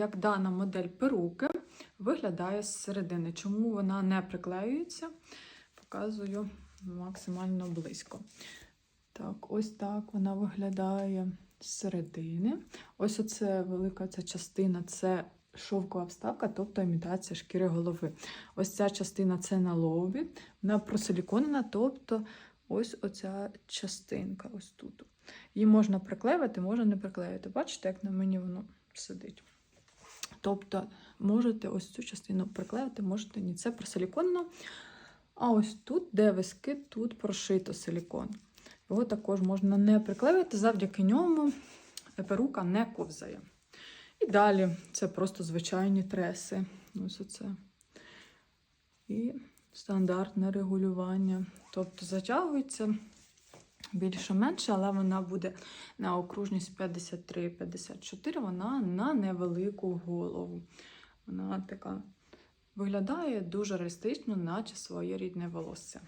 Як дана модель перуки виглядає з середини. Чому вона не приклеюється? Показую максимально близько. Так, ось так вона виглядає з середини. Ось оце велика ця частина це шовкова вставка, тобто імітація шкіри голови. Ось ця частина це на лобі, вона просиліконена, тобто ось оця частинка, ось тут. Її можна приклеювати, можна не приклеювати. Бачите, як на мені воно сидить. Тобто можете ось цю частину приклеїти, можете ні. Це просиліконено. А ось тут, де виски, тут прошито силікон. Його також можна не приклеювати, завдяки ньому перука не ковзає. І далі це просто звичайні треси. Ось оце. І стандартне регулювання. Тобто затягується більше-менше, але вона буде на окружність 53-54, вона на невелику голову. Вона така виглядає дуже реалістично, наче своє рідне волосся.